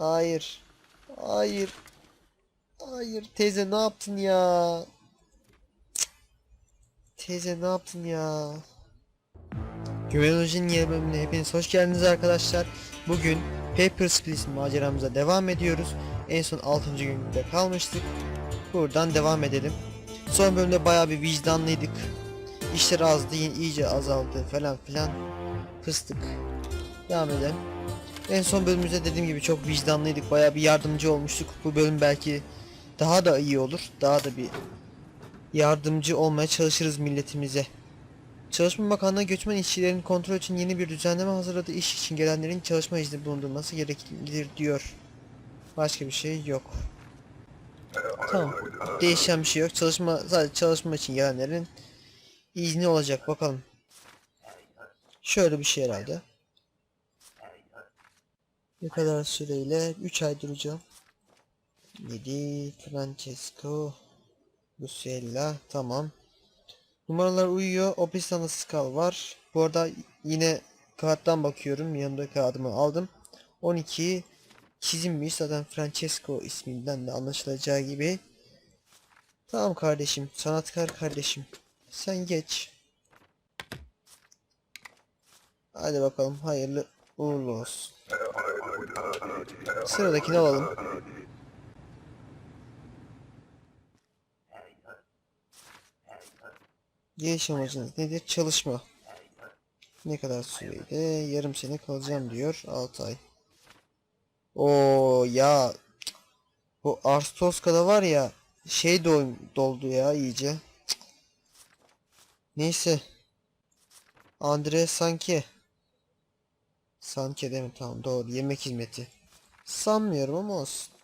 Hayır. Hayır. Hayır teyze ne yaptın ya? Teyze ne yaptın ya? Güvenoloji'nin yeni bölümüne hepiniz hoş geldiniz arkadaşlar. Bugün Papers, Please maceramıza devam ediyoruz. En son 6. günde kalmıştık. Buradan devam edelim. Son bölümde bayağı bir vicdanlıydık. İşler azdı, iyice azaldı falan filan. Fıstık. Devam edelim. En son bölümümüzde dediğim gibi çok vicdanlıydık. Bayağı bir yardımcı olmuştuk. Bu bölüm belki daha da iyi olur. Daha da bir yardımcı olmaya çalışırız milletimize. Çalışma Bakanlığı göçmen işçilerin kontrol için yeni bir düzenleme hazırladı. İş için gelenlerin çalışma izni bulundurması gereklidir diyor. Başka bir şey yok. Tamam. Değişen bir şey yok. Çalışma sadece çalışma için gelenlerin izni olacak. Bakalım. Şöyle bir şey herhalde. Ne kadar süreyle? 3 ay duracağım. 7 Francesco Lucella tamam. Numaralar uyuyor. Opisanda skal var. Bu arada yine kağıttan bakıyorum. Yanımda kağıdımı aldım. 12 çizimmiş. Zaten Francesco isminden de anlaşılacağı gibi. Tamam kardeşim. Sanatkar kardeşim. Sen geç. Hadi bakalım. Hayırlı uğurlu olsun. Sıradakini alalım. Geliş amacınız nedir? Çalışma. Ne kadar süreyle? Yarım sene kalacağım diyor. 6 ay. Oo ya. Bu Arstoska'da var ya şey dol doldu ya iyice. Neyse. Andre Sanki. Sanki mi? Tamam doğru. Yemek hizmeti. Sanmıyorum ama olsun.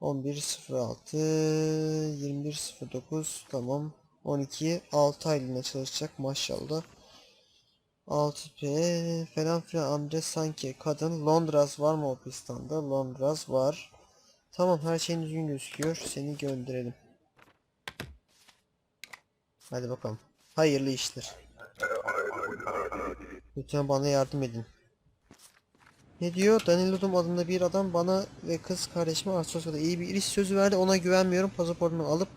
11.06 21.09 tamam. 12 6 aylığına çalışacak maşallah. 6P falan filan. Andre sanki kadın. Londras var mı o pistanda Londras var. Tamam her şeyin düzgün gözüküyor. Seni gönderelim. Hadi bakalım. Hayırlı işler Lütfen bana yardım edin ne diyor? Danilodum adında bir adam bana ve kız kardeşime Arstoska'da iyi bir iş sözü verdi. Ona güvenmiyorum. Pasaportumu alıp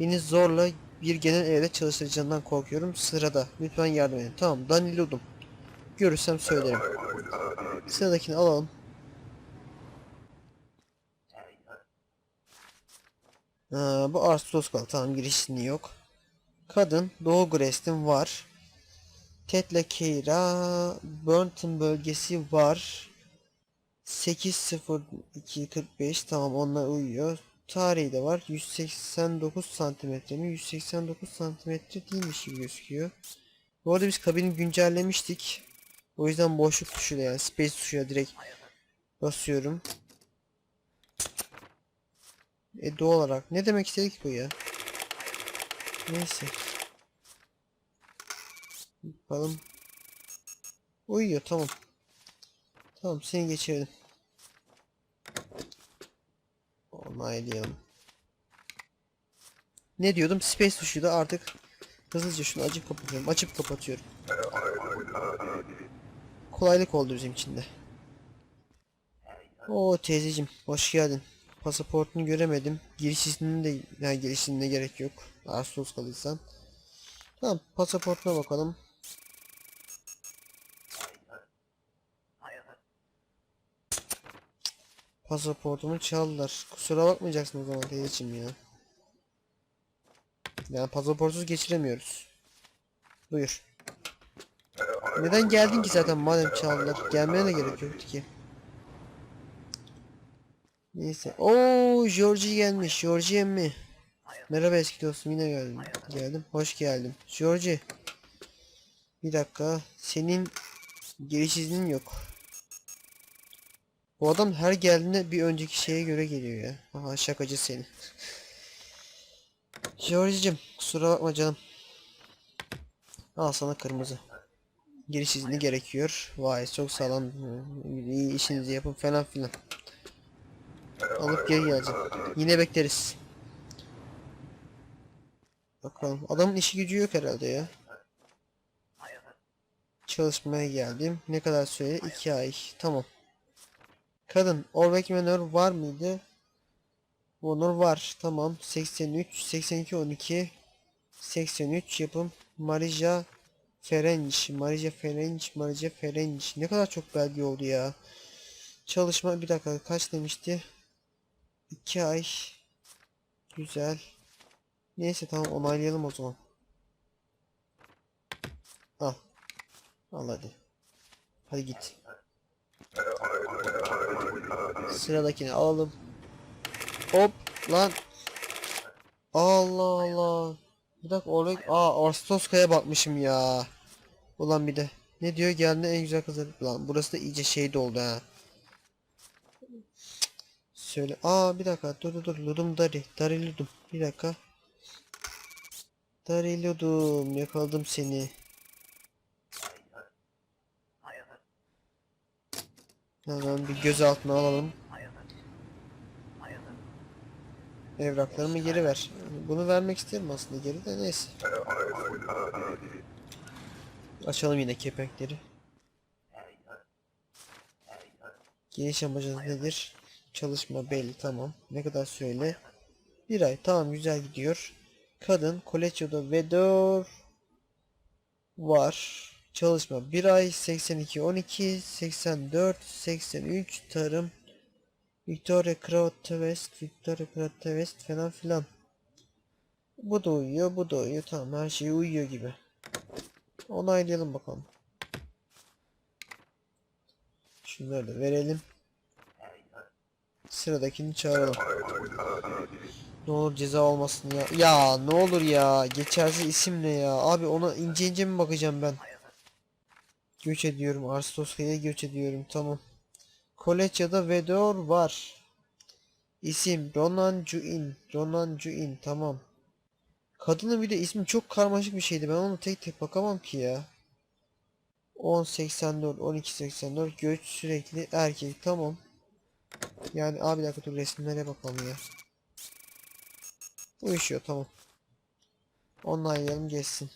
beni zorla bir genel evde çalıştıracağından korkuyorum. Sırada. Lütfen yardım edin. Tamam. Danilodum. Görürsem söylerim. Sıradakini alalım. Ha, bu Arstoskal. Tamam giriş izni yok. Kadın Doğu Grest'in var. Tetle Keira Burnton bölgesi var. 80245 tamam onlar uyuyor. Tarihi de var. 189 santimetre mi? 189 santimetre değilmiş gibi gözüküyor. Bu arada biz kabini güncellemiştik. O yüzden boşluk tuşuyla yani space tuşuyla direkt basıyorum. E doğal olarak. Ne demek istedik bu ya? Neyse. Bakalım. Uyuyor tamam. Tamam seni geçirdim. Onaylayalım. Ne diyordum? Space tuşu da artık hızlıca şunu açıp kapatıyorum. Açıp kapatıyorum. Kolaylık oldu bizim için de. Oo teyzeciğim hoş geldin. Pasaportunu göremedim. Giriş izninin de yani giriş iznine gerek yok. Ağustos kalıysan. Tamam pasaportuna bakalım. Pasaportumu çaldılar. Kusura bakmayacaksın o zaman teyzeciğim ya. Yani pasaportsuz geçiremiyoruz. Buyur. Neden geldin ki zaten madem çaldılar? Gelmene de gerek yoktu ki. Neyse. Oo, Georgie gelmiş. Georgie emmi. Merhaba eski dostum yine geldim. Geldim. Hoş geldin. Georgie. Bir dakika. Senin giriş iznin yok. Bu adam her geldiğinde bir önceki şeye göre geliyor ya. Aha şakacı seni. George'cim kusura bakma canım. Al sana kırmızı. Giriş izni gerekiyor. Vay çok sağlam. İyi işinizi yapın falan filan. Alıp geri geleceğim. Yine bekleriz. Bakalım. Adamın işi gücü yok herhalde ya. Çalışmaya geldim. Ne kadar süre? 2 ay. Tamam. Kadın Orvek Menor var mıydı? Honor var. Tamam. 83, 82, 12, 83 yapım. Marija Ferenc, Marija Ferenc, Marija Ferenc. Ne kadar çok belge oldu ya. Çalışma bir dakika kaç demişti? 2 ay. Güzel. Neyse tamam onaylayalım o zaman. Al. Al hadi. Hadi git. Sıradakini alalım. Hop lan. Allah Allah. Bir dakika oraya aa Arstoska'ya bakmışım ya. Ulan bir de. Ne diyor geldi en güzel kızlar. Lan burası da iyice şey oldu ha. Söyle. Aa bir dakika dur dur dur. Ludum Dari. Dari Ludum. Bir dakika. Dari Ludum. Yakaladım seni. Hemen bir gözaltına alalım. Evraklarımı geri ver. Bunu vermek isterim aslında geri de neyse. Açalım yine kepenkleri. Geniş amacınız nedir? Çalışma belli tamam. Ne kadar söyle? Bir ay tamam güzel gidiyor. Kadın Colecchio'da Vedor var. Çalışma 1 ay 82 12 84 83 tarım Victoria Kraut West Victoria Kraut West falan filan. Bu da uyuyor, bu da uyuyor. Tamam her şey uyuyor gibi. Onaylayalım bakalım. Şunları da verelim. Sıradakini çağıralım. Ne olur ceza olmasın ya. Ya ne olur ya. Geçersiz isim ne ya. Abi ona ince ince mi bakacağım ben? Göç ediyorum. Arstoska'ya göç ediyorum. Tamam. Koleçya'da Vedor var. İsim Ronan Juin. Ronan Juin. Tamam. Kadının bir de ismi çok karmaşık bir şeydi. Ben onu tek tek bakamam ki ya. 1084, 1284 göç sürekli erkek. Tamam. Yani abi bir dakika dur resimlere bakalım ya. Uyuşuyor tamam. Onaylayalım geçsin.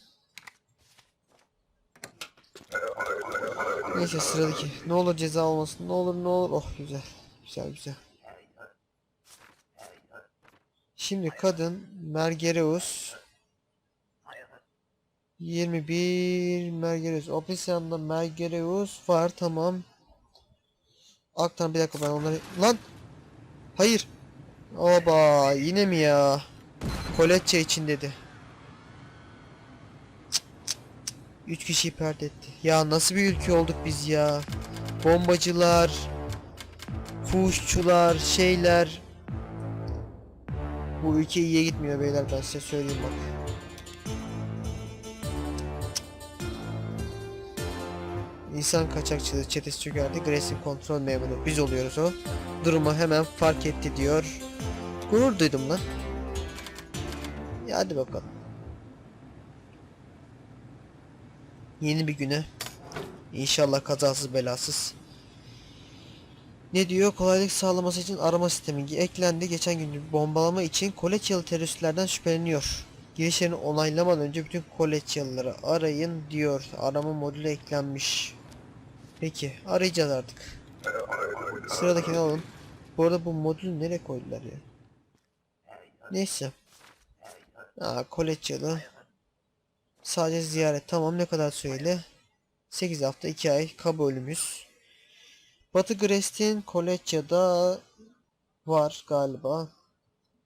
Neyse sıradaki. Ne olur ceza olmasın. Ne olur ne olur. Oh güzel. Güzel güzel. Şimdi kadın Mergereus 21 Mergereus. Opisyan'da Mergereus var tamam. Aktan bir dakika ben onları... Lan! Hayır! Oba yine mi ya? Koletçe için dedi. Üç kişiyi perde etti. Ya nasıl bir ülke olduk biz ya? Bombacılar, fuhuşçular, şeyler. Bu ülke iyiye gitmiyor beyler ben size söyleyeyim bak. İnsan kaçakçılığı çetesi çökerdi. Grace'in kontrol memuru biz oluyoruz o. Durumu hemen fark etti diyor. Gurur duydum lan. Ya hadi bakalım. Yeni bir güne. İnşallah kazasız belasız. Ne diyor? Kolaylık sağlaması için arama sistemi eklendi. Geçen gün bombalama için Koleçyalı teröristlerden şüpheleniyor. Girişlerini onaylamadan önce bütün Koleçyalıları arayın diyor. Arama modülü eklenmiş. Peki arayacağız artık. Sıradakini alalım. Bu arada bu modülü nereye koydular ya? Neyse. Aa Koleçyalı. Sadece ziyaret. Tamam ne kadar söyle. 8 hafta 2 ay kabulümüz. Batı Grestin Koleçya'da var galiba.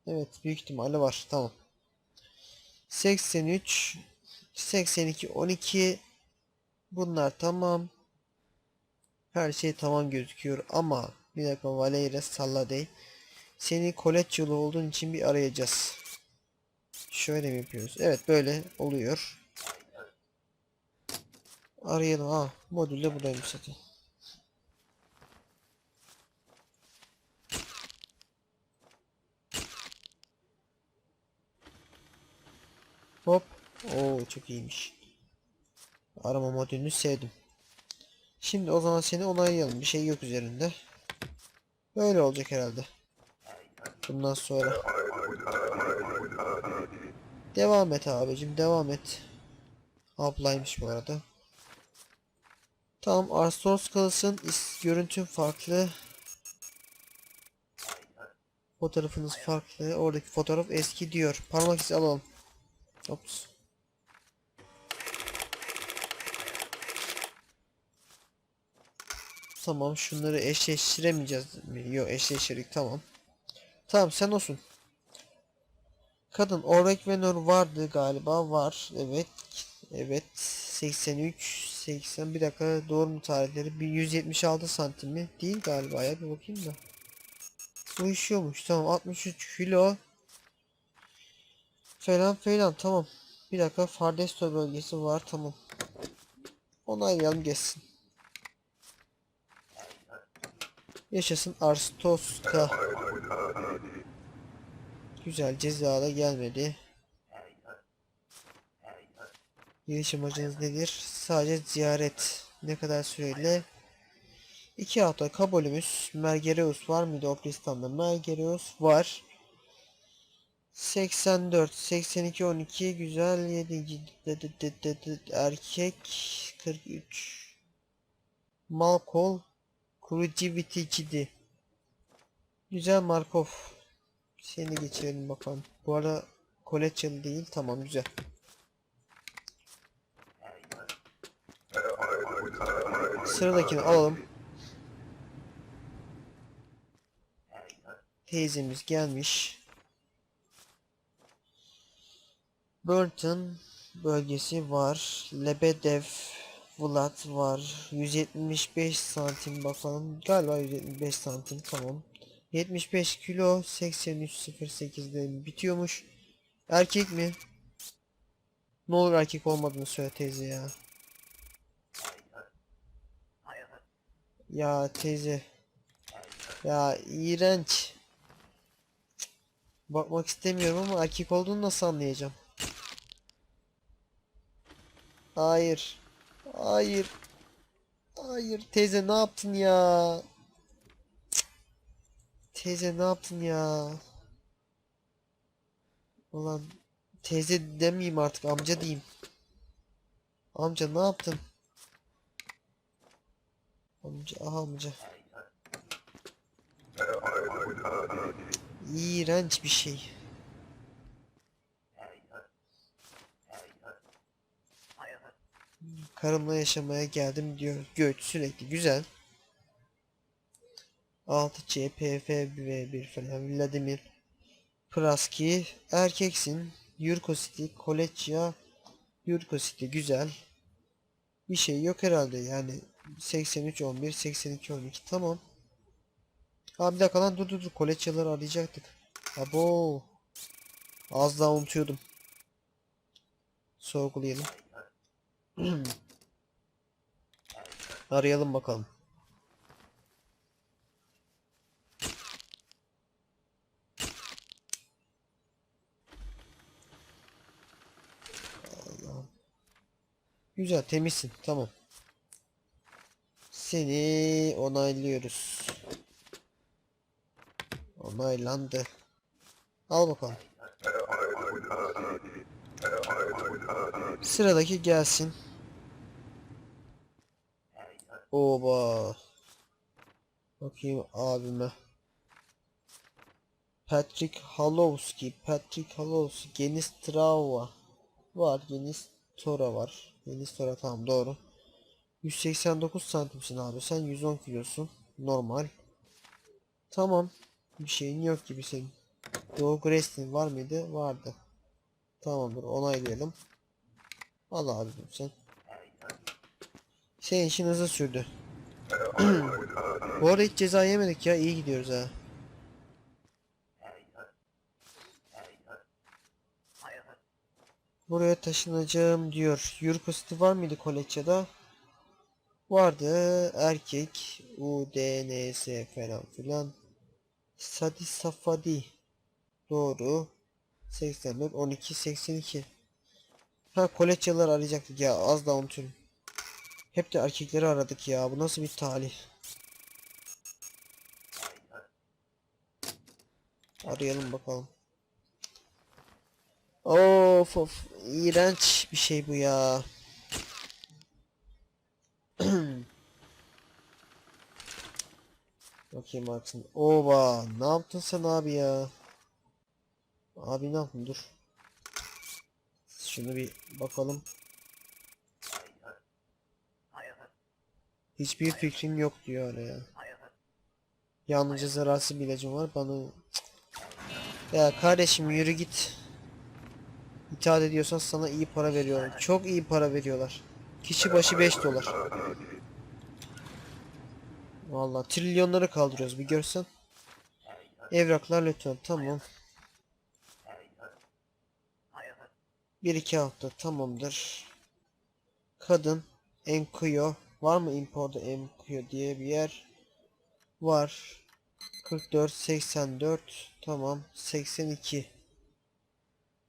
Evet büyük ihtimalle var. Tamam. 83 82 12 Bunlar tamam. Her şey tamam gözüküyor ama bir dakika Valeria Salladey seni Koleçyalı olduğun için bir arayacağız. Şöyle mi yapıyoruz? Evet böyle oluyor. Arayalım ha. Modül de buradaymış zaten. Hop. Oo çok iyiymiş. Arama modülünü sevdim. Şimdi o zaman seni onaylayalım. Bir şey yok üzerinde. Böyle olacak herhalde. Bundan sonra. Devam et abicim devam et. Ablaymış bu arada. Tamam Arstors kalsın. Görüntün farklı. Fotoğrafınız farklı. Oradaki fotoğraf eski diyor. Parmak izi alalım. Ops. Tamam şunları eşleştiremeyeceğiz mi? Yok eşleştirdik tamam. Tamam sen olsun. Kadın Orek ve Nur vardı galiba var. Evet. Evet. 83 80 bir dakika doğru mu tarihleri? Bir 176 santim mi? Değil galiba ya bir bakayım da. Uyuşuyormuş tamam 63 kilo. Falan falan tamam. Bir dakika Fardesto bölgesi var tamam. Onaylayalım geçsin. Yaşasın Arstoska. Güzel ceza da gelmedi. Giriş amacınız nedir? Sadece ziyaret. Ne kadar süreyle? 2 hafta kabulümüz. Mergereus var mıydı o listede? Mergereus var. 84, 82, 12 güzel 7 erkek 43 Malkol Kuruciviti Cidi Güzel Markov Seni geçirelim bakalım Bu arada Koleçyalı değil tamam güzel Sıradakini alalım Teyzemiz gelmiş Burton bölgesi var. Lebedev Vlad var. 175 santim bakalım. Galiba 175 santim tamam. 75 kilo 83.08'de bitiyormuş. Erkek mi? Ne olur erkek olmadığını söyle teyze ya. Ya teyze. Ya iğrenç. Bakmak istemiyorum ama erkek olduğunu nasıl anlayacağım? Hayır. Hayır. Hayır teyze ne yaptın ya? Cık. Teyze ne yaptın ya? Ulan teyze demeyeyim artık amca diyeyim. Amca ne yaptın? Amca ah amca. İğrenç bir şey. Karımla yaşamaya geldim diyor. Göç sürekli güzel. 6 CPF ve 1 falan Vladimir Praski erkeksin. Yurko City Koleçya Yurko City güzel. Bir şey yok herhalde yani 83 11 82 12 tamam. Ha bir dakika lan dur dur dur Koleçyaları arayacaktık. Abo. Az daha unutuyordum. Sorgulayalım. Arayalım bakalım. Güzel temizsin tamam. Seni onaylıyoruz. Onaylandı. Al bakalım. Sıradaki gelsin. Oba. Bakayım abime. Patrick Halowski, Patrick Halowski, Genis Trava var, Genis Tora var. Genis Tora tamam doğru. 189 santimsin abi sen 110 kilosun normal. Tamam bir şeyin yok gibi senin. Doğu Grestin var mıydı? Vardı. Tamamdır onaylayalım. Al abicim sen. Senin işin hızlı sürdü. Bu arada hiç ceza yemedik ya iyi gidiyoruz ha. Buraya taşınacağım diyor. City var mıydı Koleçya'da? Vardı. Erkek. UDNS falan filan. Sadi Safadi. Doğru. 84 12 82. Ha Koleçyalar arayacaktık ya az daha unutuyorum. Hep de erkekleri aradık ya. Bu nasıl bir talih? Arayalım bakalım. Of of. iğrenç bir şey bu ya. Bakayım arkasında. Oba ne yaptın sen abi ya? Abi ne yaptın dur. Şunu bir bakalım. Hiçbir fikrim yok diyor hala ya. Yalnızca zararsız bir ilacım var bana. Ya kardeşim yürü git. İtaat ediyorsan sana iyi para veriyorlar. Çok iyi para veriyorlar. Kişi başı 5 dolar. Vallahi trilyonları kaldırıyoruz bir görsen. Evraklar lütfen tamam. Bir iki hafta tamamdır. Kadın Enkuyo var mı imporda Enkuyo diye bir yer var. 44 84 tamam 82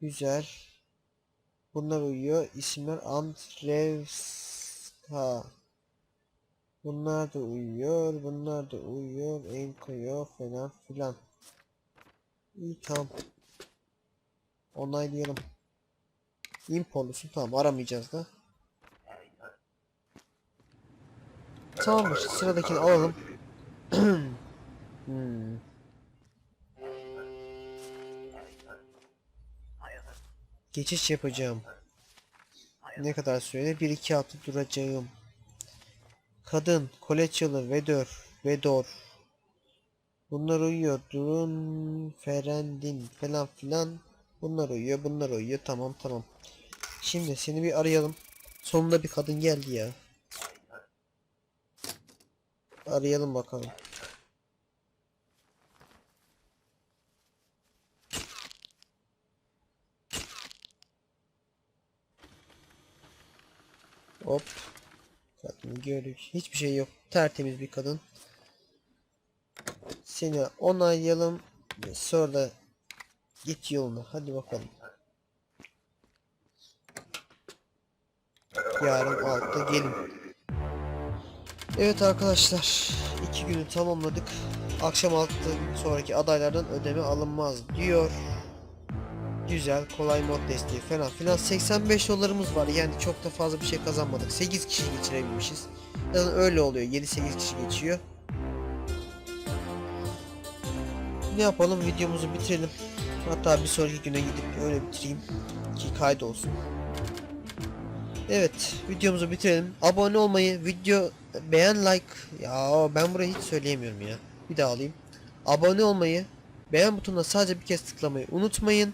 Güzel. Bunlar uyuyor. İsimler Andrevska. Bunlar da uyuyor. Bunlar da uyuyor. Enkoyo falan filan. İyi tamam. Onaylayalım. Imporlusun tamam aramayacağız da. Tamamdır sıradakini alalım. hmm. Geçiş yapacağım. Ne kadar sürede? 1-2 hafta duracağım. Kadın, Koleçyalı, Vedor, Vedor. Bunlar uyuyor. Durun, Ferendin falan filan. Bunlar uyuyor, bunlar uyuyor. Tamam tamam. Şimdi seni bir arayalım. Sonunda bir kadın geldi ya. Arayalım bakalım. Hop. Kadını gördük. Hiçbir şey yok. Tertemiz bir kadın. Seni onaylayalım. Sonra da git yoluna. Hadi bakalım. Yarın altta gelin. Evet arkadaşlar. iki günü tamamladık. Akşam altı sonraki adaylardan ödeme alınmaz diyor. Güzel kolay mod desteği falan filan. 85 dolarımız var. Yani çok da fazla bir şey kazanmadık. 8 kişi geçirebilmişiz. Yani öyle oluyor. 7-8 kişi geçiyor. Ne yapalım? Videomuzu bitirelim. Hatta bir sonraki güne gidip öyle bitireyim ki kaydolsun. Evet videomuzu bitirelim. Abone olmayı video beğen like. Ya ben burayı hiç söyleyemiyorum ya. Bir daha alayım. Abone olmayı beğen butonuna sadece bir kez tıklamayı unutmayın